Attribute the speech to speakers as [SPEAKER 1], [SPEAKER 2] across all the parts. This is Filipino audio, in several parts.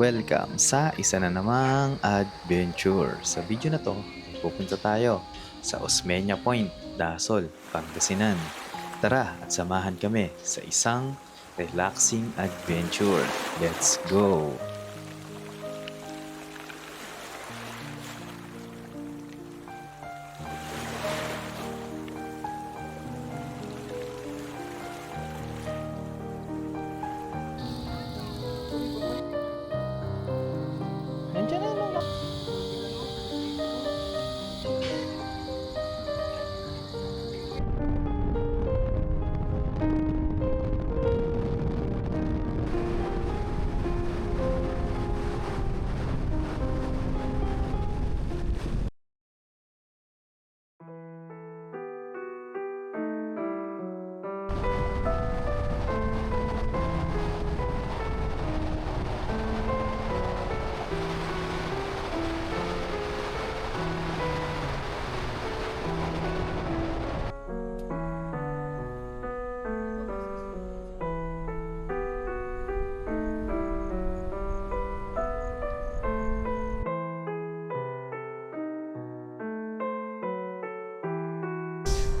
[SPEAKER 1] Welcome sa isa na namang adventure. Sa video na to, pupunta tayo sa Osmeña Point, Dasol, Pangasinan. Tara at samahan kami sa isang relaxing adventure. Let's go!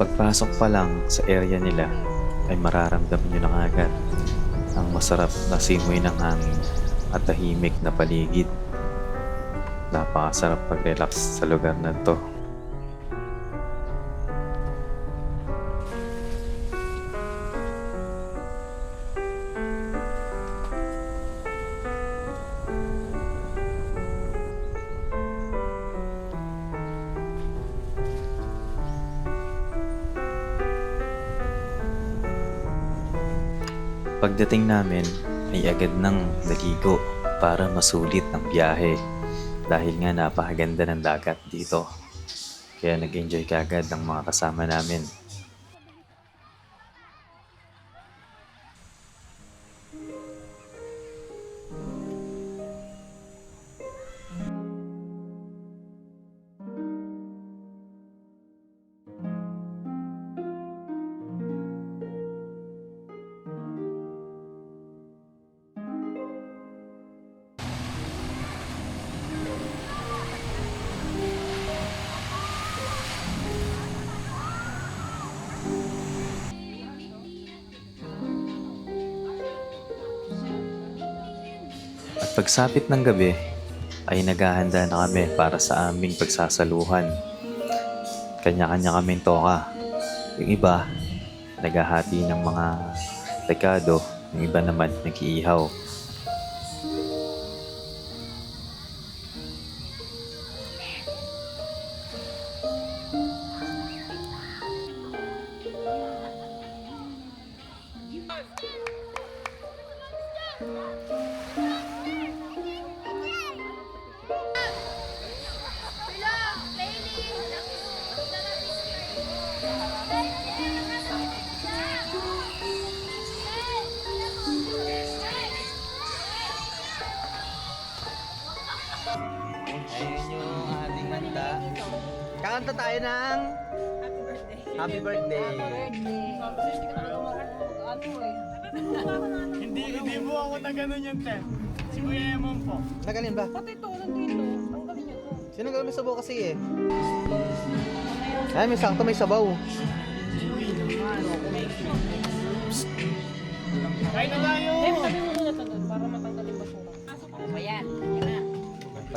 [SPEAKER 1] Pagpasok pa lang sa area nila ay mararamdaman nyo na agad ang masarap na simoy ng hangin at tahimik na paligid. Napakasarap pag-relax sa lugar na to. Pagdating namin ay agad nang naligo para masulit ang biyahe dahil nga napakaganda ng dagat dito. Kaya nag-enjoy kagad ang mga kasama namin. At pagsapit ng gabi, ay naghahanda na kami para sa aming pagsasaluhan. Kanya-kanya kaming toka. Yung iba, naghahati ng mga rekado. Yung iba naman, nag-iihaw.
[SPEAKER 2] Kakanta tayo ng Happy birthday.
[SPEAKER 3] Hindi, hindi mo ako na ganun yung te. Si Kuya Emon po.
[SPEAKER 2] Nagaling ba?
[SPEAKER 4] Pati ito, nandito. Ang galing niyo to.
[SPEAKER 2] Sino gawin may sabaw kasi eh? Ay, may sakto may sabaw.
[SPEAKER 3] Kain na tayo!
[SPEAKER 4] Eh, sabi mo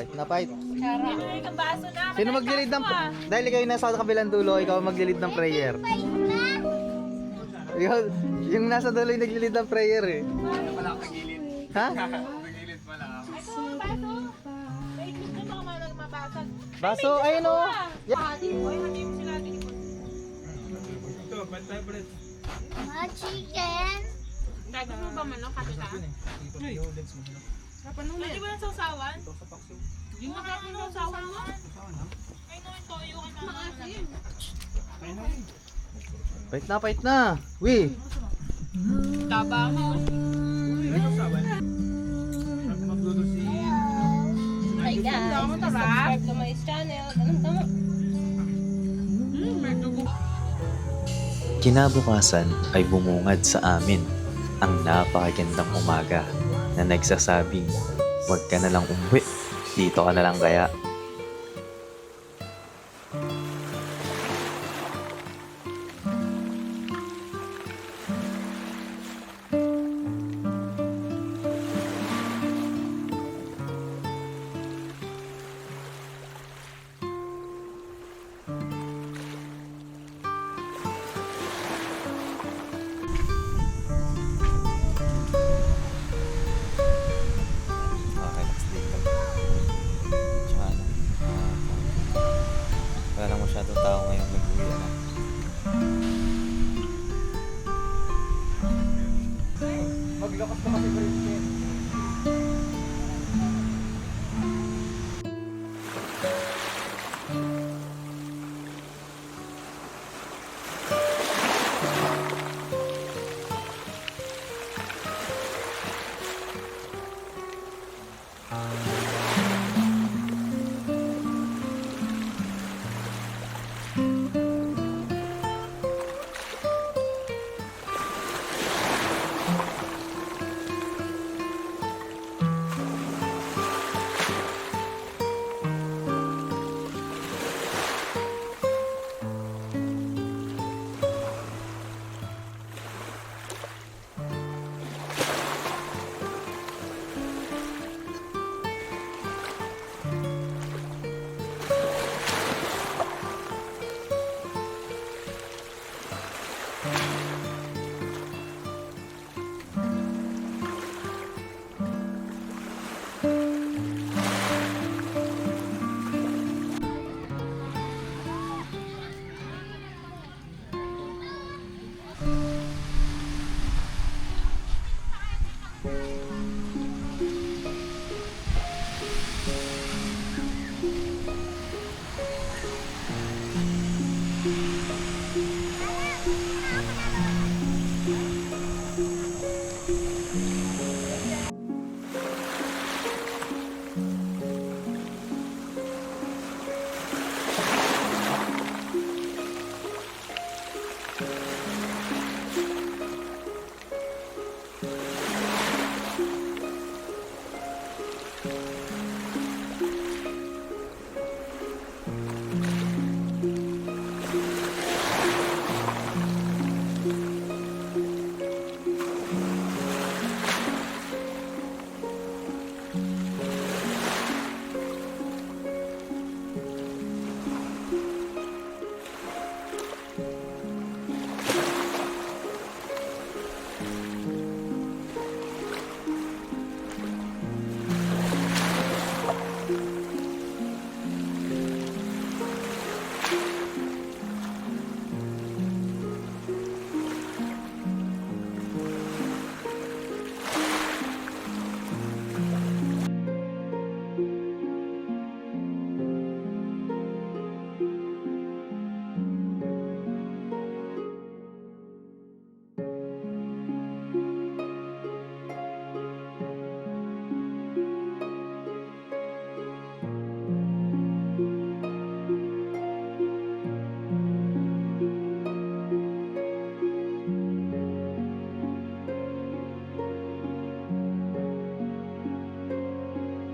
[SPEAKER 2] Fight na fight.
[SPEAKER 4] Na.
[SPEAKER 2] Sino maglilid ng... Dahil ikaw yung nasa kabilang dulo, ikaw ang maglilid ng prayer. Ikaw, yung nasa dulo yung naglilid ng prayer eh.
[SPEAKER 3] Wala kang gilid.
[SPEAKER 2] Ha?
[SPEAKER 3] Nagilid pala ako.
[SPEAKER 4] Ito, baso. Ay, gusto mo mabasag.
[SPEAKER 2] Baso, ayun o.
[SPEAKER 4] Hati mo, ay hati mo sila.
[SPEAKER 3] Ito, bantay bread.
[SPEAKER 5] chicken.
[SPEAKER 4] Gagawin mo ba man ng kapita? Hindi ba ng sausawan? Hindi mo ka ng sausawan mo? Ay, no, ito, yung ano. Maasim.
[SPEAKER 2] Fight na, fight na. Wi.
[SPEAKER 4] Taba mo.
[SPEAKER 3] Magluto si...
[SPEAKER 5] Hi guys.
[SPEAKER 4] Subscribe to my channel. Ganun tama.
[SPEAKER 1] Kinabukasan ay bumungad sa amin ang napakagandang umaga na nagsasabing Huwag ka na lang umuwi. Dito ka na lang kaya. Masyadong tao ngayon nag-uwi na.
[SPEAKER 2] Maglakas na kasi